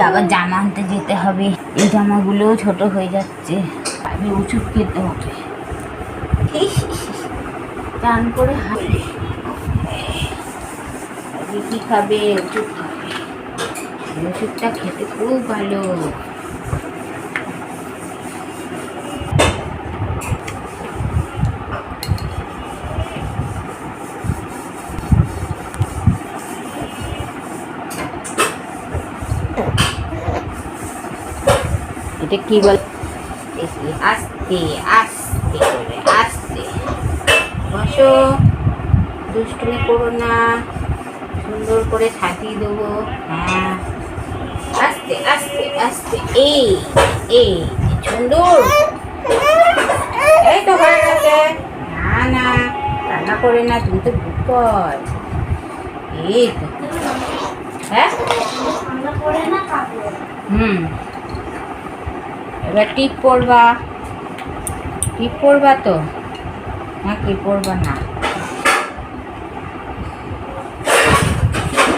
আবার জামা আনতে যেতে হবে। এই জামাগুলোও ছোট হয়ে যাচ্ছে। আমি খেতে হবে। চান করে হাঁটে আজকে কি খাবে? ওষুধ খাবে। ওষুধটা খেতে খুব ভালো। এটা কি বল? আস্তে আস্তে করে আস্তে। বসো। দুষ্টুমি করো না। সুন্দর করে সাজিয়ে দেবো। হ্যাঁ। আস্তে আস্তে আস্তে। এই এই সুন্দর। এই তো হয়ে গেছে। না না রান্না করে না তুমি তো বুকর এই তো। হ্যাঁ? হুম। এবার টিপ পড়বা টিপ পড়বা তো? না কি পড়বা না।